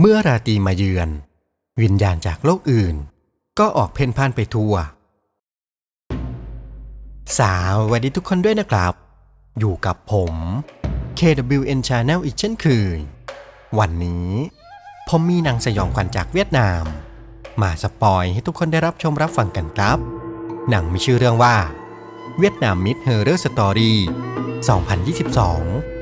เมื่อราตรีมาเยือน วิญญาณจากโลกอื่น ก็ออกเพ่นพ่านไปทั่วสวัสดีทุกคนด้วยนะครับ อยู่กับผม KWN Channel อีกเช่นเคยวันนี้ ผมมีหนังสยองขวัญจากเวียดนาม มาสปอยให้ทุกคนได้รับชมรับฟังกันครับ หนังมีชื่อเรื่องว่า เวียดนามมิดเฮอร์เรอร์สตอรี่2022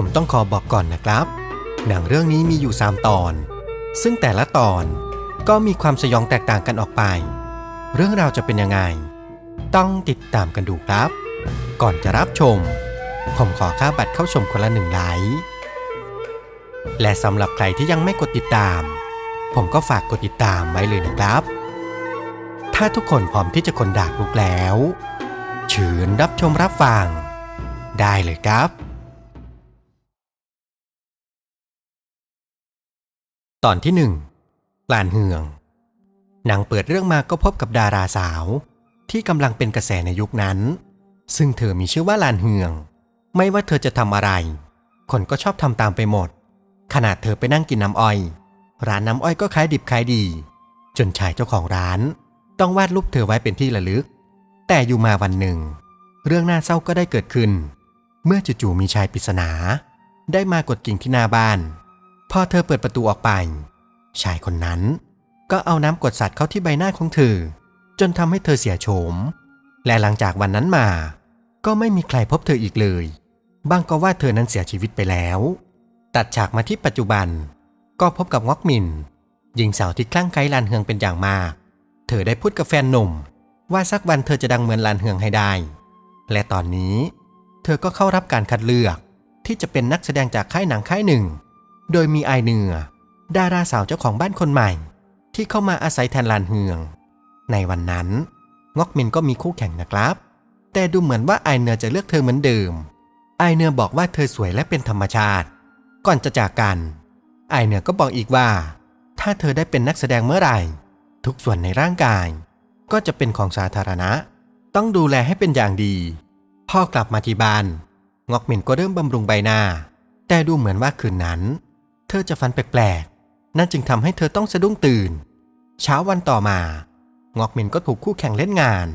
ผมต้องขอบอกก่อนนะครับ หนังเรื่องนี้มีอยู่ 3 ตอน ซึ่งแต่ละตอนก็มีความสยองแตกต่างกันออกไป เรื่องราวจะเป็นยังไง ต้องติดตามกันดูครับ ก่อนจะรับชม ผมขอค่าบัตรเข้าชมคนละหนึ่งไลค์และสำหรับใครที่ยังไม่กดติดตาม ผมก็ฝากกดติดตามไว้เลยนะครับ ถ้าทุกคนพร้อมที่จะคนดากลุกแล้วเชิญรับชมรับฟัง ได้เลยครับ ตอนที่หนึ่งลานเฮืองหนังเปิดเรื่องมาก็พบกับดาราสาว ที่กำลังเป็นกระแสในยุคนั้น ซึ่งเธอมีชื่อว่าลานเฮือง ไม่ว่าเธอจะทำอะไร คนก็ชอบทำตามไปหมด ขนาดเธอไปนั่งกินน้ำอ้อย ร้านน้ำอ้อยก็ขายดิบขายดี จนชายเจ้าของร้าน ต้องวาดรูปเธอไว้เป็นที่ระลึก แต่อยู่มาวันหนึ่ง เรื่องน่าเศร้าก็ได้เกิดขึ้น เมื่อจู่ๆมีชายปริศนา ได้มากดกิ่งที่หน้าบ้าน พอเธอเปิดประตูออกไป ชายคนนั้น ก็เอาน้ำกดสัตว์เข้าที่ใบหน้าของเธอ จนทำให้เธอเสียโฉม และหลังจากวันนั้นมา ก็ไม่มีใครพบเธออีกเลยบางก็ว่าเธอนั้นเสียชีวิตไปแล้ว ตัดฉากมาที่ปัจจุบัน ก็พบกับงอกมินหญิงสาวที่คลั่งไคล้ลานเฮืองเป็นอย่างมาก เธอได้พูดกับแฟนหนุ่ม ว่าสักวันเธอจะดังเหมือนลานเฮืองให้ได้ และตอนนี้ เธอก็เข้ารับการคัดเลือกที่จะเป็นนักแสดงจากค่ายหนังค่ายหนึ่ง โดยมีไอเนือ ดาราสาวเจ้าของบ้านคนใหม่ ที่เข้ามาอาศัยแทนลานเฮือง ในวันนั้นงอกมินก็มีคู่แข่งนะครับ แต่ดูเหมือนว่าไอเนือจะเลือกเธอเหมือนเดิม ไอเนือบอกว่าเธอสวยและเป็นธรรมชาติ ก่อนจะจากกัน ไอเนือก็บอกอีกว่า ถ้าเธอได้เป็นนักแสดงเมื่อไหร่ ทุกส่วนในร่างกาย ก็จะเป็นของสาธารณะ ต้องดูแลให้เป็นอย่างดี พ่อกลับมาที่บ้านงอกมินก็เริ่มบำรุงใบหน้า แต่ดูเหมือนว่าคืนนั้น เธอจะฝันแปลกๆ นั่นจึงทำให้เธอต้องสะดุ้งตื่น เช้าวันต่อมา งอกมินก็ถูกคู่แข่งเล่นงาน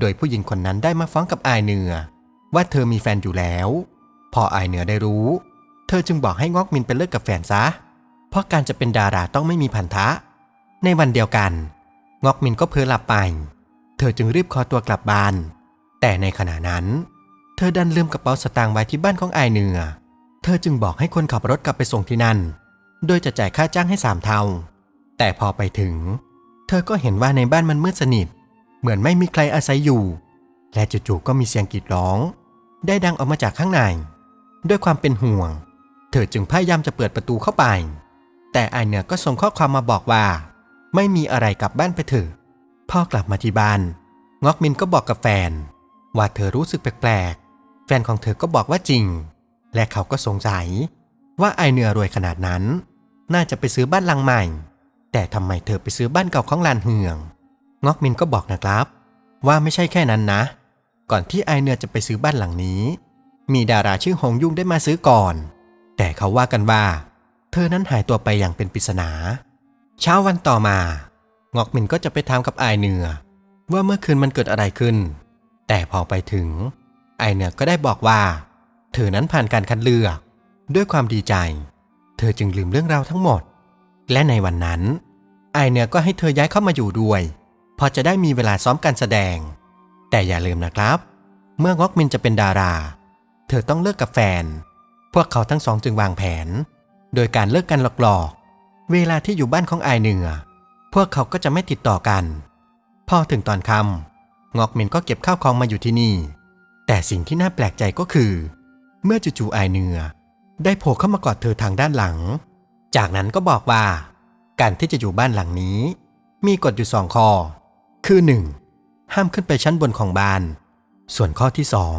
โดยผู้หญิงคนนั้นได้มาฟ้องกับอายเนือ ว่าเธอมีแฟนอยู่แล้ว พออายเนือได้รู้ เธอจึงบอกให้งอกมินไปเลิกกับแฟนซะ เพราะการจะเป็นดาราต้องไม่มีพันธะ ในวันเดียวกัน งอกมินก็เพ้อหลับไป เธอจึงรีบขอตัวกลับบ้าน แต่ในขณะนั้น เธอดันลืมกระเป๋าสตางค์ไว้ที่บ้านของอายเนือ เธอจึงบอกให้คนขับรถกลับไปส่งที่นั่น โดยจะจ่ายค่าจ้างให้สามเท่า แต่พอไปถึง เธอก็เห็นว่าในบ้านมันมืดสนิท เหมือนไม่มีใครอาศัยอยู่ และจู่ๆก็มีเสียงกรีดร้อง ได้ดังออกมาจากข้างใน ด้วยความเป็นห่วง เธอจึงพยายามจะเปิดประตูเข้าไป แต่อายเหนือก็ส่งข้อความมาบอกว่า ไม่มีอะไรกลับบ้านไปเถอะ พ่อกลับมาที่บ้าน งอกมินก็บอกกับแฟน ว่าเธอรู้สึกแปลกๆ แฟนของเธอก็บอกว่าจริง และเขาก็สงสัย ว่าไอเนือรวยขนาดนั้น น่าจะไปซื้อบ้านหลังใหม่ แต่ทำไมเธอไปซื้อบ้านเก่าของลานเฮืองงอกมินก็บอกนะครับ ว่าไม่ใช่แค่นั้นนะ ก่อนที่ไอเนือจะไปซื้อบ้านหลังนี้ มีดาราชื่อหงยุ่งได้มาซื้อก่อน แต่เขาว่ากันว่า เธอนั้นหายตัวไปอย่างเป็นปริศนา เช้าวันต่อมางอกมินก็จะไปถามกับไอเนือว่าเมื่อคืนมันเกิดอะไรขึ้น แต่พอไปถึง ไอเนือก็ได้บอกว่า เธอนั้นผ่านการคัดเลือก ด้วยความดีใจ เธอจึงลืมเรื่องราวทั้งหมด และในวันนั้น ไอเนือก็ให้เธอย้ายเข้ามาอยู่ด้วย พอจะได้มีเวลาซ้อมการแสดง แต่อย่าลืมนะครับ เมื่องอกมินจะเป็นดารา เธอต้องเลิกกับแฟน พวกเขาทั้งสองจึงวางแผน โดยการเลิกกันหลอกๆ เวลาที่อยู่บ้านของไอเนือพวกเขาก็จะไม่ติดต่อกัน พอถึงตอนค่ำงอกมินก็เก็บข้าวของมาอยู่ที่นี่ แต่สิ่งที่น่าแปลกใจก็คือ เมื่อจู่ๆไอเนือ ได้โผล่เข้ามากอดเธอทางด้านหลัง จากนั้นก็บอกว่า การที่จะอยู่บ้านหลังนี้ มีกฎอยู่สองข้อ คือ 1. ห้ามขึ้นไปชั้นบนของบ้าน ส่วนข้อที่สอง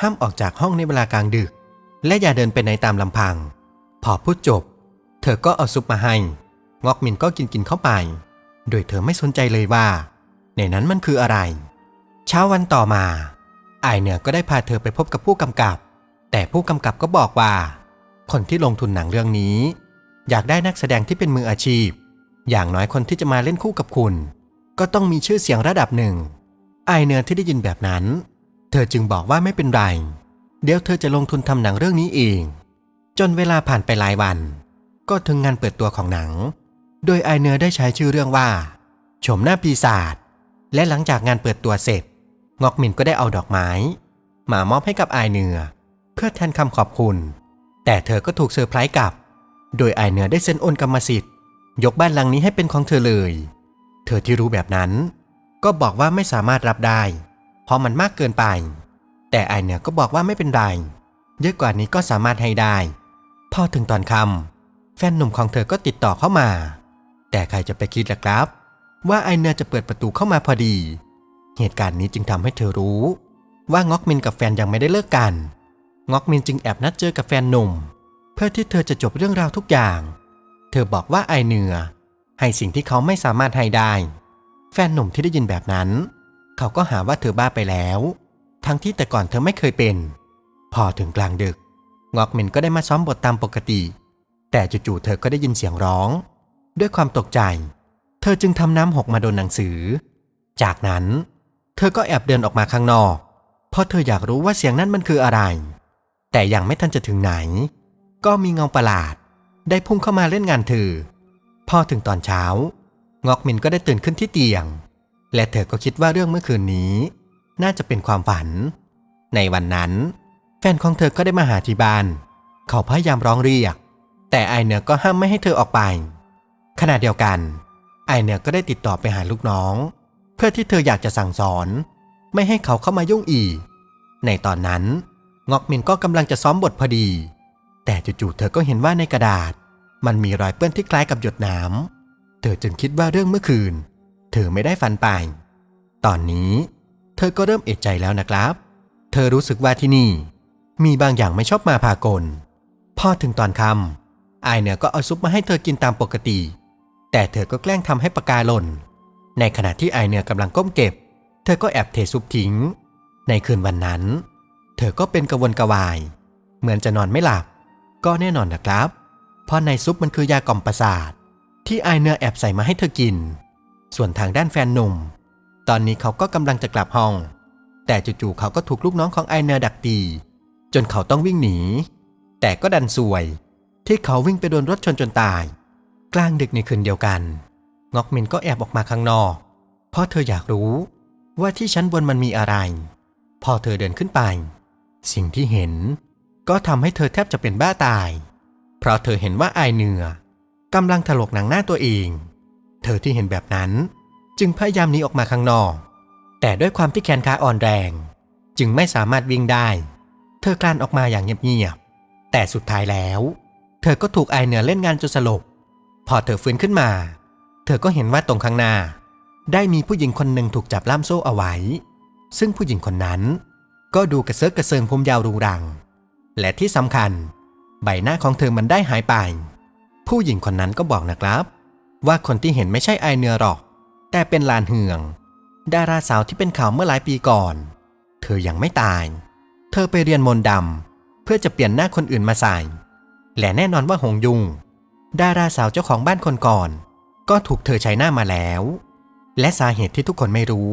ห้ามออกจากห้องในเวลากลางดึก และอย่าเดินไปไหนตามลำพัง พอพูดจบ เธอก็เอาซุปมาให้ งอกมินก็กินกินเข้าไป โดยเธอไม่สนใจเลยว่า ในนั้นมันคืออะไร เช้าวันต่อมาไออายเหนือก็ได้พาเธอไปพบกับผู้กำกับ แต่ผู้กำกับก็บอกว่า คนที่ลงทุนหนังเรื่องนี้ อยากได้นักแสดงที่เป็นมืออาชีพ อย่างน้อยคนที่จะมาเล่นคู่กับคุณ ก็ต้องมีชื่อเสียงระดับหนึ่ง ไอเหนือที่ได้ยินแบบนั้น เธอจึงบอกว่าไม่เป็นไร เดี๋ยวเธอจะลงทุนทำหนังเรื่องนี้เอง จนเวลาผ่านไปหลายวัน ก็ถึงงานเปิดตัวของหนัง โดยไอเนอร์ได้ใช้ชื่อเรื่องว่าชมหน้าปีศาจและหลังจากงานเปิดตัวเสร็จ งอกมินก็ได้เอาดอกไม้ มามอบให้กับไอเนือ เพื่อแทนคำขอบคุณ แต่เธอก็ถูกเซอร์ไพรส์กลับ โดยไอเนือได้เซ็นโอนกรรมสิทธิ์ ยกบ้านหลังนี้ให้เป็นของเธอเลย เธอที่รู้แบบนั้น ก็บอกว่าไม่สามารถรับได้ เพราะมันมากเกินไป แต่ไอเนือก็บอกว่าไม่เป็นไร เยอะกว่านี้ก็สามารถให้ได้ พอถึงตอนคำแฟนหนุ่มของเธอก็ติดต่อเข้ามา แต่ใครจะไปคิดล่ะครับ ว่าไอเนือจะเปิดประตูเข้ามาพอดี เหตุการณ์นี้จึงทำให้เธอรู้ ว่างอกมินกับแฟนยังไม่ได้เลิกกัน งอกมินจึงแอบนัดเจอกับแฟนหนุ่ม เพื่อที่เธอจะจบเรื่องราวทุกอย่าง เธอบอกว่าไอเนือให้สิ่งที่เขาไม่สามารถให้ได้ แฟนหนุ่มที่ได้ยินแบบนั้น เขาก็หาว่าเธอบ้าไปแล้ว ทั้งที่แต่ก่อนเธอไม่เคยเป็น พอถึงกลางดึก งอกมินก็ได้มาซ้อมบทตามปกติ แต่จู่ๆเธอก็ได้ยินเสียงร้อง ด้วยความตกใจ เธอจึงทำน้ำหกมาโดนหนังสือ จากนั้น เธอก็แอบเดินออกมาข้างนอก เพราะเธออยากรู้ว่าเสียงนั้นมันคืออะไร แต่ยังไม่ทันจะถึงไหน ก็มีเงาประหลาด ได้พุ่งเข้ามาเล่นงานเธอ พอถึงตอนเช้า งอกมินก็ได้ตื่นขึ้นที่เตียง และเธอก็คิดว่าเรื่องเมื่อคืนนี้ น่าจะเป็นความฝัน ในวันนั้น แฟนของเธอก็ได้มาหาที่บ้าน เขาพยายามร้องเรียก แต่ไอเนือก็ห้ามไม่ให้เธอออกไป ขณะเดียวกัน ไอเนือก็ได้ติดต่อไปหาลูกน้อง เพื่อที่เธออยากจะสั่งสอน ไม่ให้เขาเข้ามายุ่งอีก ในตอนนั้น งอกมินก็กำลังจะซ้อมบทพอดี แต่จู่ๆเธอก็เห็นว่าในกระดาษ มันมีรอยเปื้อนที่คล้ายกับหยดน้ำเธอจึงคิดว่าเรื่องเมื่อคืน เธอไม่ได้ฝันไป ตอนนี้ เธอก็เริ่มเอะใจแล้วนะครับ เธอรู้สึกว่าที่นี่ มีบางอย่างไม่ชอบมาพากล พอถึงตอนคำไอเหนือก็เอาซุปมาให้เธอกินตามปกติ แต่เธอก็แกล้งทำให้ปากกาหล่น ในขณะที่ไอเหนือกำลังก้มเก็บ เธอก็แอบเทซุปทิ้ง ในคืนวันนั้น เธอก็เป็นกระวนกระวาย เหมือนจะนอนไม่หลับ ก็แน่นอนนะครับ เพราะในซุปมันคือยากล่อมประสาท ที่ไอเนือแอบใส่มาให้เธอกิน ส่วนทางด้านแฟนหนุ่ม ตอนนี้เขาก็กำลังจะกลับห้อง แต่จู่ๆเขาก็ถูกลูกน้องของไอเหนือดักตี จนเขาต้องวิ่งหนี แต่ก็ดันซวย ที่เขาวิ่งไปโดนรถชนจนตาย กลางดึกในคืนเดียวกันงอกมินก็แอบออกมาข้างนอก เพราะเธออยากรู้ว่าที่ชั้นบนมันมีอะไร พอเธอเดินขึ้นไป สิ่งที่เห็น ก็ทำให้เธอแทบจะเป็นบ้าตาย เพราะเธอเห็นว่าไอายเนือกำลังถลกหนังหน้าตัวเอง เธอที่เห็นแบบนั้น จึงพยายามหนีออกมาข้างนอก แต่ด้วยความที่แขนขาอ่อนแรง จึงไม่สามารถวิ่งได้ เธอคลานออกมาอย่างเงียบๆแต่สุดท้ายแล้ว เธอก็ถูกไอเหนือเล่นงานจนสลบ พอเธอฟื้นขึ้นมา เธอก็เห็นว่าตรงข้างหน้า ได้มีผู้หญิงคนหนึ่งถูกจับล่ามโซ่เอาไว้ ซึ่งผู้หญิงคนนั้น ก็ดูกระเซิร์กกระเซิงผมยาวรุงรัง และที่สำคัญ ใบหน้าของเธอมันได้หายไป ผู้หญิงคนนั้นก็บอกนะครับ ว่าคนที่เห็นไม่ใช่ไอเนือหรอก แต่เป็นลานเหือง ดาราสาวที่เป็นข่าวเมื่อหลายปีก่อน เธอยังไม่ตาย เธอไปเรียนมนต์ดำเพื่อจะเปลี่ยนหน้าคนอื่นมาใส่ และแน่นอนว่าหงยุง ดาราสาวเจ้าของบ้านคนก่อน ก็ถูกเธอใช้หน้ามาแล้ว และสาเหตุที่ทุกคนไม่รู้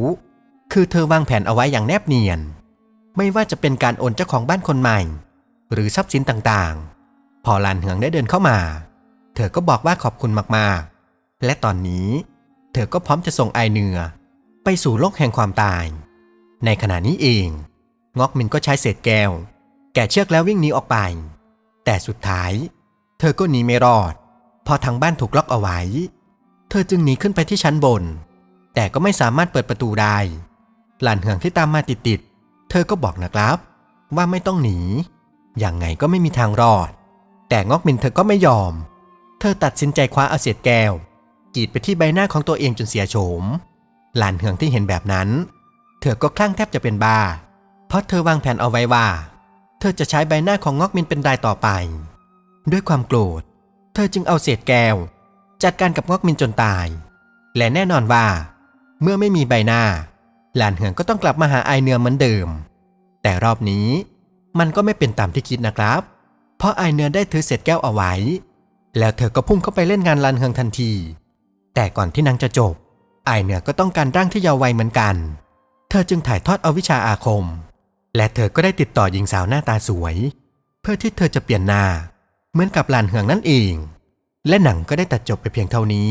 คือเธอวางแผนเอาไว้อย่างแนบเนียน ไม่ว่าจะเป็นการโอนเจ้าของบ้านคนใหม่ หรือทรัพย์สินต่างๆ พอลานเหืองได้เดินเข้ามา เธอก็บอกว่าขอบคุณมากๆ และตอนนี้ เธอก็พร้อมจะส่งไอเนือ ไปสู่โลกแห่งความตาย ในขณะนี้เองงอกมินก็ใช้เศษแก้ว แกะเชือกแล้ววิ่งหนีออกไป แต่สุดท้าย เธอก็หนีไม่รอด พอทางบ้านถูกล็อกเอาไว้ เธอจึงหนีขึ้นไปที่ชั้นบน แต่ก็ไม่สามารถเปิดประตูได้ หลานเหืองที่ตามมาติดๆ ธอก็บอกนะครับ ว่าไม่ต้องหนี อย่างไงก็ไม่มีทางรอด แต่งอกมินเธอก็ไม่ยอม เธอตัดสินใจคว้าเอาเศษแก้วกรีดไปที่ใบหน้าของตัวเองจนเสียโฉม หลานเหืองที่เห็นแบบนั้น เธอก็คลั่งแทบจะเป็นบ้า เพราะเธอวางแผนเอาไว้ว่า เธอจะใช้ใบหน้าของงอกมินเป็นรายต่อไป ด้วยความโกรธ เธอจึงเอาเศษแก้ว จัดการกับงอกมินจนตาย และแน่นอนว่า เมื่อไม่มีใบหน้า หลานเหืองก็ต้องกลับมาหาไอเนือเหมือนเดิม แต่รอบนี้มันก็ไม่เป็นตามที่คิดนะครับ เพราะไอเนื้อได้ถือเศษแก้วเอาไว้ แล้วเธอก็พุ่งเข้าไปเล่นงานลานเฮืองทันที แต่ก่อนที่นางจะจบ ไอเนื้อก็ต้องการร่างที่ยาว์วัยเหมือนกัน เธอจึงถ่ายทอดเอาวิชาอาคม และเธอก็ได้ติดต่อหญิงสาวหน้าตาสวย เพื่อที่เธอจะเปลี่ยนหน้า เหมือนกับลานเฮืองนั่นเอง และหนังก็ได้ตัดจบไปเพียงเท่านี้